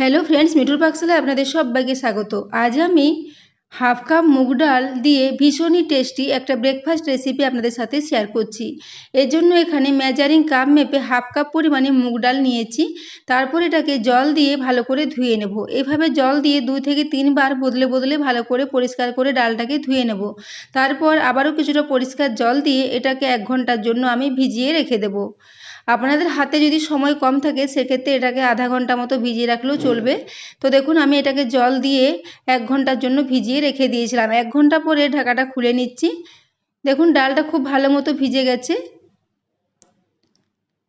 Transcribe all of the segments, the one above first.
Hello friends মিঠুর পাকশালায় আপনাদের সবাইকে স্বাগত। আজ আমি হাফ কাপ মুগ ডাল দিয়ে ভীষণই টেস্টি একটা ব্রেকফাস্ট রেসিপি আপনাদের সাথে শেয়ার করছি। এর জন্য এখানে মেজারিং কাপ মেপে হাফ কাপ পরিমাণে মুগ ডাল নিয়েছি। তারপর এটাকে জল দিয়ে ভালো করে ধুয়ে নেব। এভাবে জল দিয়ে দুই থেকে তিনবার বদলে বদলে ভালো করে পরিষ্কার করে ডালটাকে ধুয়ে নেব। তারপর আবারও কিছুটা পরিষ্কার জল দিয়ে এটাকে এক ঘণ্টার জন্য আমি ভিজিয়ে রেখে দেবো। আপনাদের হাতে যদি সময় কম থাকে সেক্ষেত্রে এটাকে আধা ঘণ্টা মতো ভিজিয়ে রাখলেও চলবে। তো দেখুন আমি এটাকে জল দিয়ে এক ঘণ্টার জন্য ভিজিয়ে রেখে দিয়েছিলাম। এক ঘণ্টা পরে ঢাকাটা খুলে নিচ্ছি। দেখুন ডালটা খুব ভালো মতো ভিজে গেছে।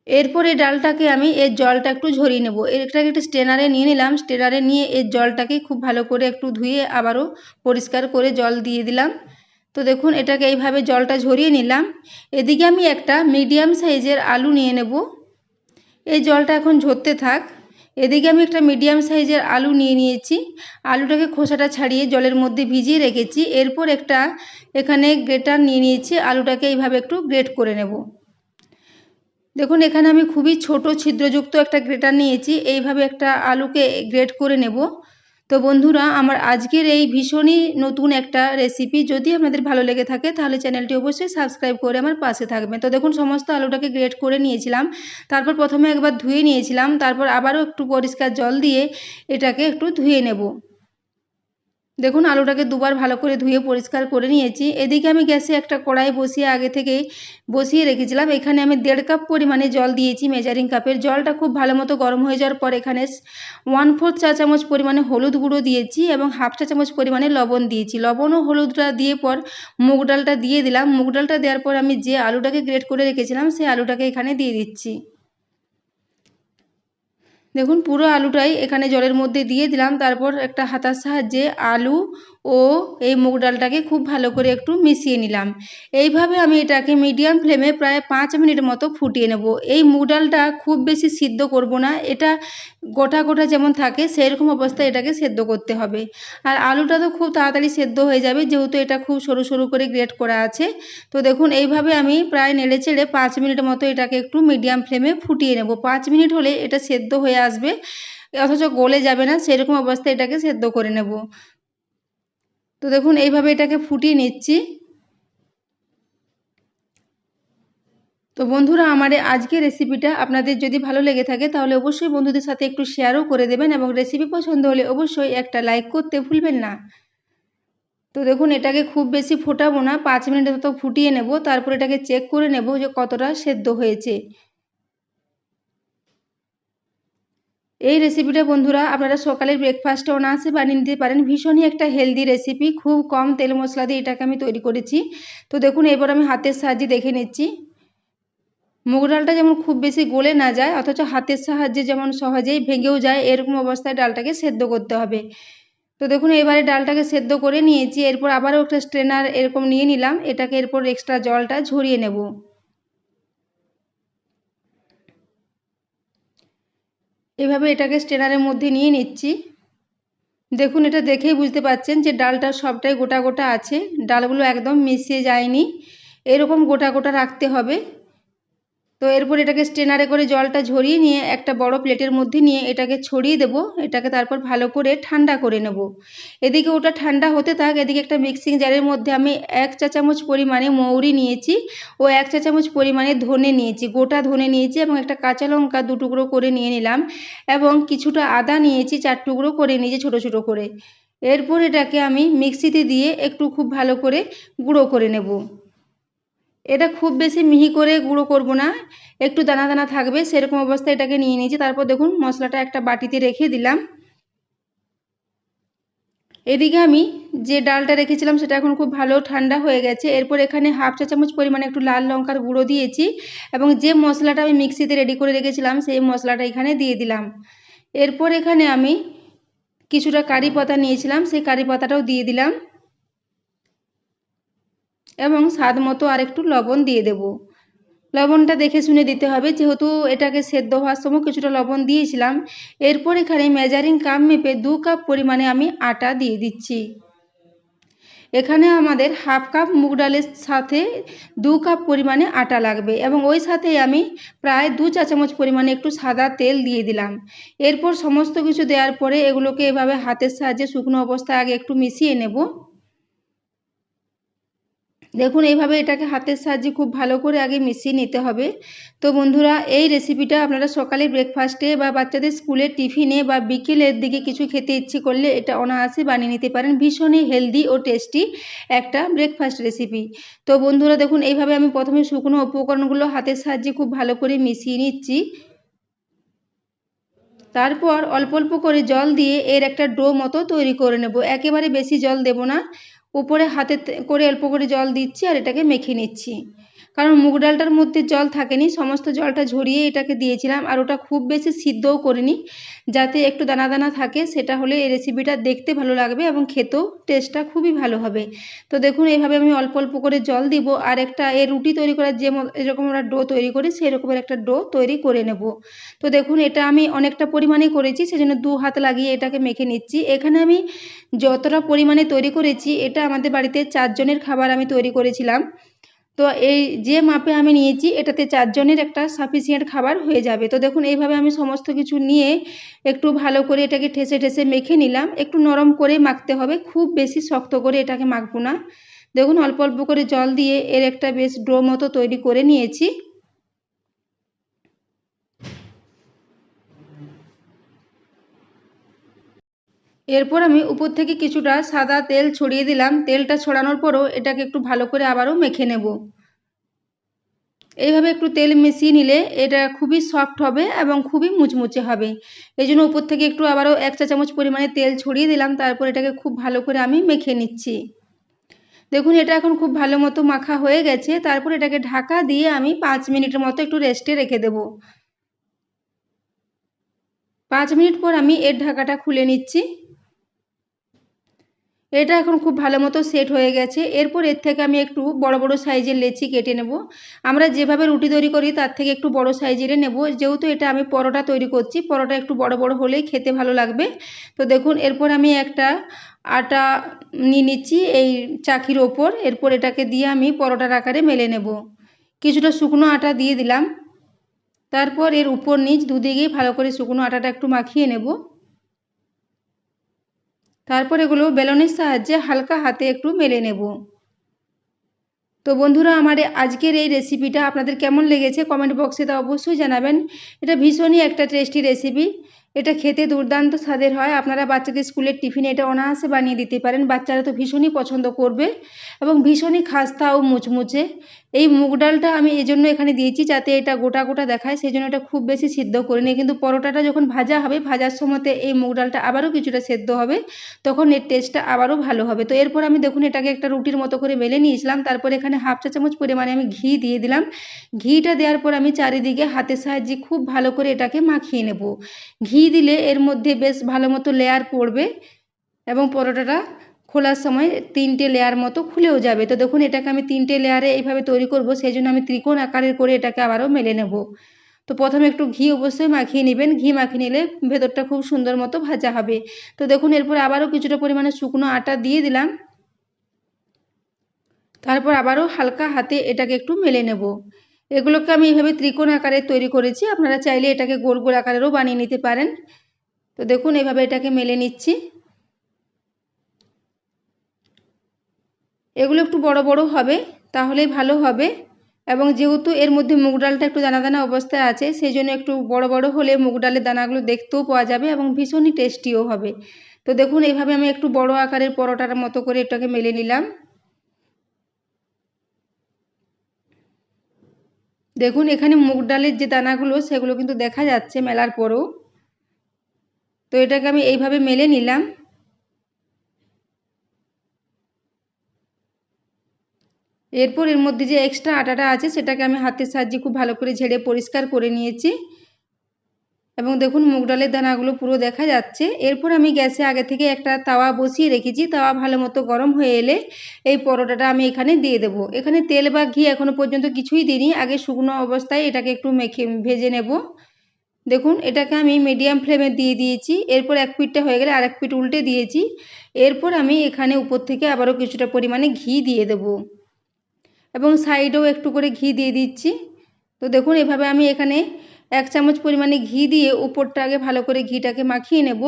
এরপর এই ডালটাকে আমি এর জলটা একটু ঝরিয়ে নেব। এটাকে একটু স্টেনারে নিয়ে নিলাম। স্টেনারে নিয়ে এর জলটাকে খুব ভালো করে একটু ধুয়ে আবারও পরিষ্কার করে জল দিয়ে দিলাম। তো দেখুন, এটাকে এইভাবে জলটা ঝরিয়ে নিলাম। এদিকে আমি একটা মিডিয়াম সাইজের আলু নিয়ে নেব। এই জলটা এখন ঝরতে থাক। এদিকে আমি একটা মিডিয়াম সাইজের আলু নিয়ে নিয়েছি। আলুটাকে খোসাটা ছাড়িয়ে জলের মধ্যে ভিজিয়ে রেখেছি। এরপর একটা এখানে গ্রেটার নিয়ে নিয়েছি। আলুটাকে এইভাবে একটু গ্রেট করে নেব। দেখুন, এখানে আমি খুবই ছোট ছিদ্রযুক্ত একটা গ্রেটার নিয়েছি। এইভাবে একটা আলুকে গ্রেট করে নেব। তো বন্ধুরা, আমার আজকের এই ভীষণই নতুন একটা রেসিপি যদি আপনাদের ভালো লেগে থাকে, তাহলে চ্যানেলটি অবশ্যই সাবস্ক্রাইব করে আমার পাশে থাকবেন। তো দেখুন, সমস্ত আলুটাকে গ্রেট করে নিয়েছিলাম। তারপর প্রথমে একবার ধুয়ে নিয়েছিলাম। তারপর আবারও একটু পরিষ্কার জল দিয়ে এটাকে একটু ধুয়ে নেব। দেখুন, আলুটাকে দুবার ভালো করে ধুয়ে পরিষ্কার করে নিয়েছি। এদিকে আমি গ্যাসে একটা কড়াই বসিয়ে আগে থেকে বসিয়ে রেখেছিলাম। এখানে আমি দেড় কাপ পরিমাণে জল দিয়েছি মেজারিং কাপের। জলটা খুব ভালো মতো গরম হয়ে যাওয়ার পর এখানে ওয়ান ফোর্থ চা চামচ পরিমাণে হলুদ গুঁড়ো দিয়েছি এবং হাফ চা চামচ পরিমাণে লবণ দিয়েছি। লবণ ও হলুদটা দিয়ে পর মুগ ডালটা দিয়ে দিলাম। মুগ ডালটা দেওয়ার পর আমি যে আলুটাকে গ্রেট করে রেখেছিলাম, সেই আলুটাকে এখানে দিয়ে দিচ্ছি। দেখুন, পুরো আলুটাই এখানে জলের মধ্যে দিয়ে দিলাম। তারপর একটা হাতার সাহায্যে আলু ও এই মুগ ডালটাকে খুব ভালো করে একটু মিশিয়ে নিলাম। এইভাবে আমি এটাকে মিডিয়াম ফ্লেমে প্রায় পাঁচ মিনিট মতো ফুটিয়ে নেব। এই মুগ ডালটা খুব বেশি সিদ্ধ করব না, এটা গোটা গোটা যেমন থাকে, সেরকম অবস্থায় এটাকে সেদ্ধ করতে হবে। আর আলুটা তো খুব তাড়াতাড়ি সেদ্ধ হয়ে যাবে, যেহেতু এটা খুব সরু সরু করে গ্রেট করা আছে। তো দেখুন, এইভাবে আমি প্রায় নেড়ে চেড়ে পাঁচ মিনিট মতো এটাকে একটু মিডিয়াম ফ্লেমে ফুটিয়ে নেব। পাঁচ মিনিট হলে এটা সেদ্ধ হয়ে আসবে, অথচ গলে যাবে না, সেরকম অবস্থায় এটাকে সেদ্ধ করে নেব। তো দেখুন, এইভাবে এটাকে ফুটিয়ে নিচ্ছি। তো বন্ধুরা, আমার আজকের রেসিপিটা আপনাদের যদি ভালো লেগে থাকে, তাহলে অবশ্যই বন্ধুদের সাথে একটু শেয়ারও করে দেবেন এবং রেসিপি পছন্দ হলে অবশ্যই একটা লাইক করতে ভুলবেন না। তো দেখুন, এটাকে খুব বেশি ফোটাবো না, পাঁচ মিনিট মতো ফুটিয়ে নেব, তারপর এটাকে চেক করে নেব যে কতটা সেদ্ধ হয়েছে। এই রেসিপিটা বন্ধুরা, আপনারা সকালের ব্রেকফাস্টে অনায়াসে বানিয়ে নিতে পারেন। ভীষণই একটা হেলদি রেসিপি খুব কম তেল মশলা দিয়ে এটাকে আমি তৈরি করেছি। তো দেখুন এবার আমি হাতের সাহায্যে দেখে নিচ্ছি। মুগ ডালটা যেমন খুব বেশি গলে না যায়, অথচ হাতের সাহায্যে যেমন সহজেই ভেঙেও যায়, এরকম অবস্থায় ডালটাকে সেদ্ধ করতে হবে। তো দেখুন, এবারে ডালটাকে সেদ্ধ করে নিয়েছি। এরপর আবারও একটা স্ট্রেনার এরকম নিয়ে নিলাম। এটাকে এরপর এক্সট্রা জলটা ঝরিয়ে নেব। এভাবে এটাকে স্টেনারের মধ্যে নিয়ে নিচ্ছি। দেখুন, এটা দেখেই বুঝতে পাচ্ছেন যে ডালটা সবটাই গোটা গোটা আছে। ডালগুলো একদম মিশিয়ে যায়নি। এরকম গোটা গোটা রাখতে হবে। তো এরপর এটাকে স্টেনারে করে জলটা ঝরিয়ে নিয়ে একটা বড় প্লেটের মধ্যে নিয়ে এটাকে ছড়িয়ে দেব। এটাকে তারপর ভালো করে ঠান্ডা করে নেব। এদিকে ওটা ঠান্ডা হতে থাক, এদিকে একটা মিক্সিং জারের মধ্যে আমি এক চা চামচ পরিমাণে মৌরি নিয়েছি ও এক চা চামচ পরিমাণে ধনে নিয়েছি, গোটা ধনে নিয়েছি এবং একটা কাঁচা লঙ্কা দু টুকরো করে নিয়ে নিলাম এবং কিছুটা আদা নিয়েছি চার টুকরো করে নিয়েছি ছোটো ছোটো করে। এরপর এটাকে আমি মিক্সিতে দিয়ে একটু খুব ভালো করে গুঁড়ো করে নেব। এটা খুব বেশি মিহি করে গুঁড়ো করব না। একটু দানা দানা থাকবে, সেরকম অবস্থায় এটাকে নিয়ে নিয়েছি। তারপর দেখুন, মশলাটা একটা বাটিতে রেখে দিলাম। এদিকে আমি যে ডালটা রেখেছিলাম, সেটা এখন খুব ভালো ঠান্ডা হয়ে গেছে। এরপর এখানে হাফ চা চামচ পরিমাণে একটু লাল লঙ্কার গুঁড়ো দিয়েছি এবং যে মশলাটা আমি মিক্সিতে রেডি করে রেখেছিলাম, সেই মশলাটা এখানে দিয়ে দিলাম। এরপর এখানে আমি কিছুটা কারি পাতা নিয়েছিলাম, সেই কারি পাতাটাও দিয়ে দিলাম। এবং স্বাদ মতো আর একটু লবণ দিয়ে দেব। লবণটা দেখে শুনে দিতে হবে, যেহেতু এটাকে সেদ্ধ হওয়ার সময় কিছুটা লবণ দিয়েছিলাম। এরপর এখানে মেজারিং কাপ মেপে দু কাপ পরিমাণে আমি আটা দিয়ে দিচ্ছি। এখানে আমাদের হাফ কাপ মুগ ডালের সাথে দু কাপ পরিমাণে আটা লাগবে এবং ওই সাথেই আমি প্রায় দু চা চামচ পরিমাণে একটু সাদা তেল দিয়ে দিলাম। এরপর সমস্ত কিছু দেওয়ার পরে এগুলোকে এভাবে হাতের সাহায্যে শুকনো অবস্থায় আগে একটু মিশিয়ে নেব। দেখুন, এইভাবে এটাকে হাতের সাহায্যে খুব ভালো করে আগে মিশিয়ে নিতে হবে। তো বন্ধুরা, এই রেসিপিটা আপনারা সকালে ব্রেকফাস্টে বা বাচ্চাদের স্কুলের টিফিনে বা বিকেলের দিকে কিছু খেতে ইচ্ছে করলে এটা অনায়াসে বানিয়ে নিতে পারেন। ভীষণই হেলদি ও টেস্টি একটা ব্রেকফাস্ট রেসিপি তো বন্ধুরা, দেখুন, এইভাবে আমি প্রথমে শুকনো উপকরণগুলো হাতের সাহায্যে খুব ভালো করে মিশিয়ে নিচ্ছি। তারপর অল্প অল্প করে জল দিয়ে এর একটা ডো মতো তৈরি করে নেব। একেবারে বেশি জল দেব না। উপরে হাতে করে অল্প করে জল দিচ্ছি আর এটাকে মেখে নিচ্ছি। কারণ মুগ ডালটার মধ্যে জল থাকেনি, সমস্ত জলটা ঝরিয়ে এটাকে দিয়েছিলাম আর ওটা খুব বেশি সিদ্ধও করিনি। যাতে একটু দানা দানা থাকে, সেটা হলে এই রেসিপিটা দেখতে ভালো লাগবে এবং খেতেও টেস্টটা খুবই ভালো হবে। তো দেখুন, এইভাবে আমি অল্প অল্প করে জল দিব আর একটা এ রুটি তৈরি করার যে এরকম আমরা ডো তৈরি করি সেই রকমের একটা ডো তৈরি করে নেব। তো দেখুন, এটা আমি অনেকটা পরিমাণে করেছি, সেজন্য দু হাত লাগিয়ে এটাকে মেখে নিচ্ছি। এখানে আমি যতটা পরিমাণে তৈরি করেছি, এটা আমাদের বাড়িতে চারজনের খাবার আমি তৈরি করেছিলাম। তো এই যে মাপে আমি নিয়েছি, এটাতে চারজনের একটা সাফিসিয়েন্ট খাবার হয়ে যাবে। তো দেখুন, এইভাবে আমি সমস্ত কিছু নিয়ে একটু ভালো করে এটাকে ঠেসে ঠেসে মেখে নিলাম। একটু নরম করে মাখতে হবে, খুব বেশি শক্ত করে এটাকে মাখবো না। দেখুন, অল্প অল্প করে জল দিয়ে এর একটা বেশ ডো মতো তৈরি করে নিয়েছি। এরপর আমি উপর থেকে কিছুটা সাদা তেল ছড়িয়ে দিলাম। তেলটা ছড়ানোর পরও এটাকে একটু ভালো করে আবারও মেখে নেব। এইভাবে একটু তেল মিশিয়ে নিলে এটা খুবই সফট হবে এবং খুবই মুচমুচে হবে। এই জন্য উপর থেকে একটু আবারও এক চা চামচ পরিমাণে তেল ছড়িয়ে দিলাম। তারপর এটাকে খুব ভালো করে আমি মেখে নিচ্ছি। দেখুন, এটা এখন খুব ভালো মতো মাখা হয়ে গেছে। তারপর এটাকে ঢাকা দিয়ে আমি পাঁচ মিনিটের মতো একটু রেস্টে রেখে দেব। পাঁচ মিনিট পর আমি এর ঢাকাটা খুলে নিচ্ছি। এটা এখন খুব ভালো মতো সেট হয়ে গেছে। এরপর এর থেকে আমি একটু বড় বড় সাইজের লেচি কেটে নেব। আমরা যেভাবে রুটি তৈরি করি তার থেকে একটু বড় সাইজের নেব। যেহেতু এটা আমি পরোটা তৈরি করছি, পরোটা একটু বড় বড় হলেই খেতে ভালো লাগবে। তো দেখুন, এরপর আমি একটা আটা নিয়ে নিচ্ছি এই চাকির ওপর। এরপর এটাকে দিয়ে আমি পরোটার আকারে মেলে নেব। কিছুটা শুকনো আটা দিয়ে দিলাম। তারপর এর উপর নিচ দুদিকেই ভালো করে শুকনো আটাটা একটু মাখিয়ে নেব। তারপর এগুলো বেলনের সাহায্যে হালকা হাতে একটু মেলে নেব। তো বন্ধুরা, আমার আজকের এই রেসিপিটা আপনাদের কেমন লেগেছে? কমেন্ট বক্সে তা অবশ্যই জানাবেন। এটা ভীষণই একটা টেস্টি রেসিপি এটা খেতে দুর্দান্ত স্বাদের হয়। আপনারা বাচ্চাদের স্কুলের টিফিনে এটা অনায়াসে বানিয়ে দিতে পারেন। বাচ্চারা তো ভীষণই পছন্দ করবে এবং ভীষণই খাস্তা ও মুচমুচে। এই মুগ ডালটা আমি এই জন্য এখানে দিয়েছি যাতে এটা গোটা গোটা দেখায়। সেই জন্য এটা খুব বেশি সিদ্ধ করে নিই কিন্তু পরোটাটা যখন ভাজা হবে, ভাজার সময়তে এই মুগ ডালটা আবারও কিছুটা সেদ্ধ হবে, তখন এর টেস্টটা আবারও ভালো হবে। তো এরপর আমি দেখুন, এটাকে একটা রুটির মতো করে মেলে নিয়েছিলাম। তারপর এখানে হাফ চা চামচ পরিমাণে আমি ঘি দিয়ে দিলাম। ঘিটা দেওয়ার পর আমি চারিদিকে হাতের সাহায্যে খুব ভালো করে এটাকে মাখিয়ে নেব। ঘি দিলে এর মধ্যে বেশ ভালো মতো লেয়ার পড়বে এবং পরোটাটা খোলার সময় তিনটে লেয়ার মতো খুলেও যাবে। তো দেখুন, এটাকে আমি তিনটে লেয়ারে এইভাবে তৈরি করব সেই জন্য আমি ত্রিকোণ আকারের করে এটাকে আবারও মেলে নেব। তো প্রথমে একটু ঘি অবশ্যই মাখিয়ে নেবেন। ঘি মাখিয়ে নিলে ভেতরটা খুব সুন্দর মতো ভাজা হবে। তো দেখুন, এরপর আবারও কিছুটা পরিমাণে শুকনো আটা দিয়ে দিলাম। তারপর আবারও হালকা হাতে এটাকে একটু মেলে নেব। এগুলোকে আমি এইভাবে ত্রিকোণ আকারে তৈরি করেছি। আপনারা চাইলে এটাকে গোল গোল আকারেরও বানিয়ে নিতে পারেন। তো দেখুন, এভাবে এটাকে মেলে নিচ্ছি। এগুলো একটু বড় বড় হবে, তাহলেই ভালো হবে। এবং যেহেতু এর মধ্যে মুগ ডালটা একটু দানা দানা অবস্থায় আছে সেই জন্য একটু বড় বড় হলে মুগ ডালের দানাগুলো দেখতেও পাওয়া যাবে এবং ভীষণই টেস্টিও হবে। তো দেখুন এইভাবে আমি একটু বড় আকারের পরোটার মতো করে এটাকে মেলে নিলাম। দেখুন, এখানে মুগ ডালের যে দানাগুলো, সেগুলো কিন্তু দেখা যাচ্ছে মেলার পরেও। তো এটাকে আমি এইভাবে মেলে নিলাম। এরপর এর মধ্যে যে এক্সট্রা আটাটা আছে, সেটাকে আমি হাতের সাহায্যে খুব ভালো করে ঝেড়ে পরিষ্কার করে নিয়েছি। এবং দেখুন মুগ ডালের দানাগুলো পুরো দেখা যাচ্ছে। এরপর আমি গ্যাসে আগে থেকে একটা তাওয়া বসিয়ে রেখেছি। তাওয়া ভালো মতো গরম হয়ে এলে এই পরোটাটা আমি এখানে দিয়ে দেব। এখানে তেল বা ঘি এখনও পর্যন্ত কিছুই দিইনি। আগে শুকনো অবস্থায় এটাকে একটু মেখে, ভেজে নেব। দেখুন, এটাকে আমি মিডিয়াম ফ্লেমে দিয়ে দিয়েছি। এরপর এক পিঠটা হয়ে গেলে আর এক পিঠ উল্টে দিয়েছি। এরপর আমি এখানে উপর থেকে আবারও কিছুটা পরিমাণে ঘি দিয়ে দেব। এবং সাইডেও একটু করে ঘি দিয়ে দিচ্ছি। তো দেখুন, এভাবে আমি এখানে এক চামচ পরিমাণে ঘি দিয়ে উপরটা আগে ভালো করে ঘিটাকে মাখিয়ে নেব।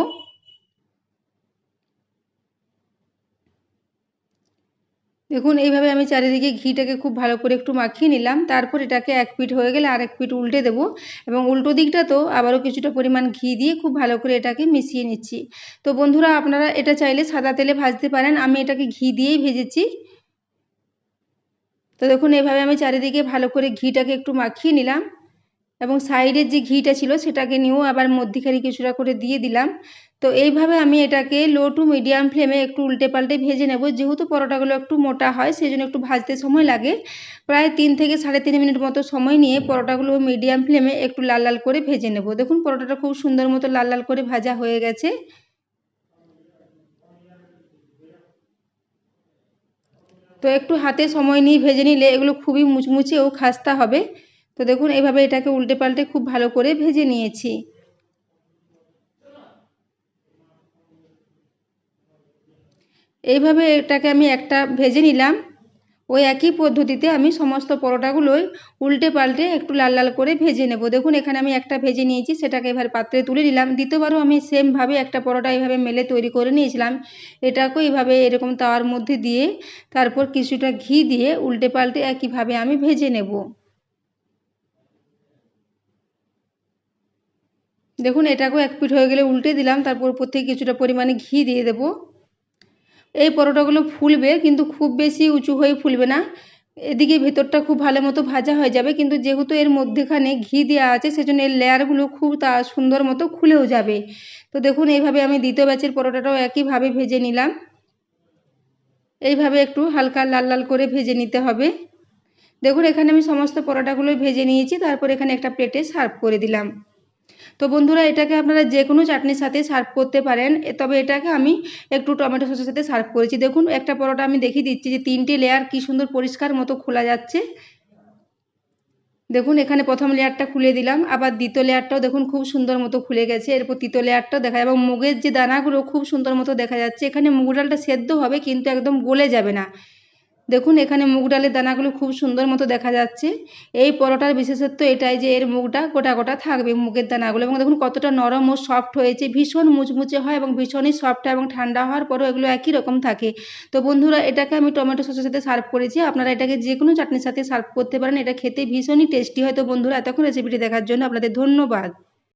দেখুন, এইভাবে আমি চারিদিকে ঘিটাকে খুব ভালো করে একটু মাখিয়ে নিলাম। তারপর এটাকে এক পিঠ হয়ে গেলে আর এক পিঠ উল্টে দেব এবং উল্টো দিকটা তো আবারও কিছুটা পরিমাণ ঘি দিয়ে খুব ভালো করে এটাকে মিশিয়ে নিচ্ছি। তো বন্ধুরা, আপনারা এটা চাইলে সাদা তেলে ভাজতে পারেন। আমি এটাকে ঘি দিয়েই ভেজেছি। তো দেখুন এভাবে আমি চারিদিকে ভালো করে ঘিটাকে একটু মাখিয়ে নিলাম। এবং সাইডের যে ঘিটা ছিল সেটাকে নিয়েও আবার মধ্যিখানে কিছুটা করে দিয়ে দিলাম। তো এইভাবে আমি এটাকে লো টু মিডিয়াম ফ্লেমে একটু উল্টে পাল্টে ভেজে নেব। যেহেতু পরোটাগুলো একটু মোটা হয় সেই জন্য একটু ভাজতে সময় লাগে। প্রায় তিন থেকে সাড়ে তিন মিনিট মতো সময় নিয়ে পরোটাগুলো মিডিয়াম ফ্লেমে একটু লাল লাল করে ভেজে নেব। দেখুন, পরোটাটা খুব সুন্দর মতো লাল লাল করে ভাজা হয়ে গেছে। তো একটু হাতে সময় নিয়ে ভেজে নিলে এগুলো খুবই মুচমুচে ও খাস্তা হবে। তো দেখুন এইভাবে এটাকে উল্টে পাল্টে খুব ভালো করে ভেজে নিয়েছি। এইভাবে এটাকে আমি একটা ভেজে নিলাম। ওই একই পদ্ধতিতে আমি সমস্ত পরোটাগুলোই উল্টে পাল্টে একটু লাল লাল করে ভেজে নেব। দেখুন, এখানে আমি একটা ভেজে নিয়েছি, সেটাকে এবার পাত্রে তুলে নিলাম। দ্বিতীয়বারও আমি সেমভাবে একটা পরোটা এইভাবে মেলে তৈরি করে নিয়েছিলাম। এটাকেও এইভাবে এরকম তাওয়ার মধ্যে দিয়ে, তারপর কিছুটা ঘি দিয়ে উল্টে পাল্টে একইভাবে আমি ভেজে নেব। দেখুন, এটাকেও এক পিঠ হয়ে গেলে উল্টে দিলাম, তারপর উপর থেকে কিছুটা পরিমাণে ঘি দিয়ে দেব। এই পরোটাগুলো ফুলবে, কিন্তু খুব বেশি উঁচু হয়ে ফুলবে না। এদিকে ভেতরটা খুব ভালো মতো ভাজা হয়ে যাবে, কিন্তু যেহেতু এর মধ্যেখানে ঘি দেওয়া আছে, সেজন্য এর লেয়ারগুলো খুব তা সুন্দর মতো খুলেও যাবে। তো দেখুন, এইভাবে আমি দ্বিতীয় ব্যাচের পরোটাটাও একইভাবে ভেজে নিলাম। এইভাবে একটু হালকা লাল লাল করে ভেজে নিতে হবে। দেখুন, এখানে আমি সমস্ত পরোটাগুলোই ভেজে নিয়েছি, তারপর এখানে একটা প্লেটে সার্ভ করে দিলাম। তো বন্ধুরা, এটাকে আপনারা যে কোনো চাটনির সাথে সার্ভ করতে পারেন। তবে এটাকে আমি একটু টমেটো সসের সাথে সার্ভ করেছি। দেখুন, একটা পরোটা আমি দেখিয়ে দিচ্ছি যে তিনটে লেয়ার কি সুন্দর পরিষ্কার মতো খোলা যাচ্ছে। দেখুন, এখানে প্রথম লেয়ারটা খুলে দিলাম। আবার দ্বিতীয় লেয়ারটাও দেখুন খুব সুন্দর মতো খুলে গেছে। এরপর তৃতীয় লেয়ারটাও দেখা এবং মুগের যে দানাগুলো খুব সুন্দর মতো দেখা যাচ্ছে। এখানে মুগ ডালটা সেদ্ধ হবে, কিন্তু একদম গলে যাবে না। দেখুন, এখানে মুগ ডালের দানাগুলো খুব সুন্দর মতো দেখা যাচ্ছে। এই পরোটার বিশেষত্ব এটাই যে, এর মুগটা গোটা গোটা থাকবে মুগের দানাগুলো। এবং দেখুন, কতটা নরম ও সফট হয়েছে। ভীষণ মুচমুচে হয় এবং ভীষণই সফট এবং ঠান্ডা হওয়ার পরেও এগুলো একই রকম থাকে। তো বন্ধুরা, এটাকে আমি টমেটো সসের সাথে সার্ভ করেছি। আপনারা এটাকে যে কোনো চাটনির সাথে সার্ভ করতে পারেন। এটা খেতে ভীষণই টেস্টি হয়। তো বন্ধুরা, এতক্ষণ রেসিপিটি দেখার জন্য আপনাদের ধন্যবাদ।